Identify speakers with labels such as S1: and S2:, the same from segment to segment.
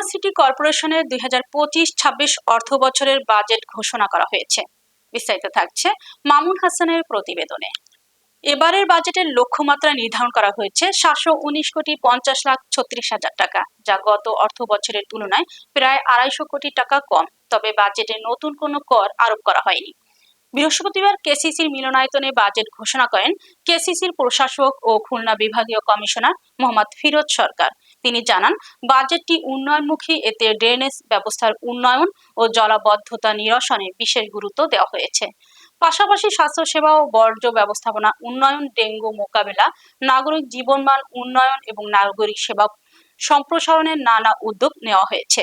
S1: Khulna city কর্পোরেশনের দুই হাজার পঁচিশ ছাব্বিশ অর্থ বছরের বাজেট ঘোষণা করা হয়েছে। বিস্তারিত থাকছে মামুন হাসানের প্রতিবেদনে। এবারের বাজেটের লক্ষ্যমাত্রা নির্ধারণ করা হয়েছে সাতশো উনিশ কোটি পঞ্চাশ লাখ ছত্রিশ হাজার টাকা, যা গত অর্থ বছরের তুলনায় প্রায় আড়াইশো কোটি টাকা কম, তবে বাজেটে নতুন কোনো কর আরোপ করা হয়নি। বৃহস্পতিবার কেসিসির মিলনায়তনে বাজেট ঘোষণা করেন কেসিসির প্রশাসক ও খুলনা বিভাগীয় কমিশনার মোহাম্মদ ফিরোজ সরকার। তিনি জানান, বাজেটটি উন্নয়নমুখী, এতে ড্রেনেজ ব্যবস্থার উন্নয়ন ও জলাবদ্ধতা নিরসনে বিশেষ গুরুত্ব দেওয়া হয়েছে। পাশাপাশি স্বাস্থ্যসেবা ও বর্জ্য ব্যবস্থাপনা উন্নয়ন, ডেঙ্গু মোকাবেলা, নাগরিক জীবনমান উন্নয়ন এবং নাগরিক সেবা সম্প্রসারণের নানা উদ্যোগ নেওয়া হয়েছে।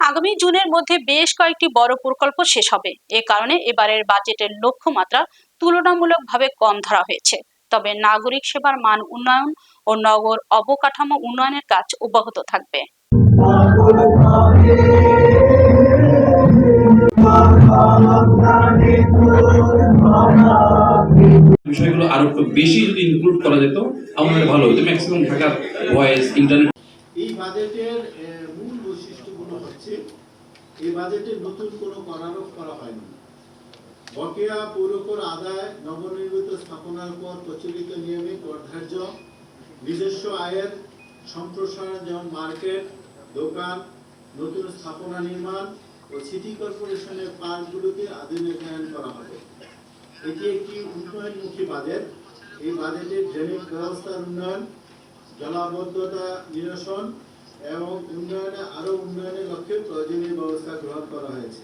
S1: আগামী জুনের মধ্যে বেশ কয়েকটি বড় প্রকল্প শেষ হবে। এ কারণে এবারের বাজেটের লক্ষ্যমাত্রা তুলনামূলকভাবে কম ধরা হয়েছে। তবে নাগরিক সেবার মান উন্নয়ন ও নগর অবকাঠামো উন্নয়নের কাজ অব্যাহত থাকবে।
S2: বিষয়গুলো আরও একটু বেশি যদি ইনক্লুড করা যেত আমাদের ভালো হতো। ম্যাক্সিমাম ঢাকার ভয়েস ইন্টারনেট
S3: এই বাজেটের মূল বৈশিষ্ট্যগুলো হচ্ছে এই বাজেটে নতুন কোনো করারোপ করা হয়নি। বকেয়া পৌরকর আদায় নবনির্মিত স্থাপনার পর প্রচলিত নিয়মে কর ধার্য নিজস্ব আয়ের সম্প্রসারণ যেমন মার্কেট, দোকান, নতুন স্থাপনা নির্মাণ ও সিটি কর্পোরেশনের পার্কগুলোকে আধুনিকায়ন করা হবে। এটি একটি উন্নয়নমুখী বাজেট। এই বাজেটে ড্রেনেজ ব্যবস্থার উন্নয়ন, জলাবদ্ধতা নিরসন এবং উন্নয়নে আরও উন্নয়নের লক্ষ্যে প্রয়োজনীয় ব্যবস্থা গ্রহণ করা হয়েছে।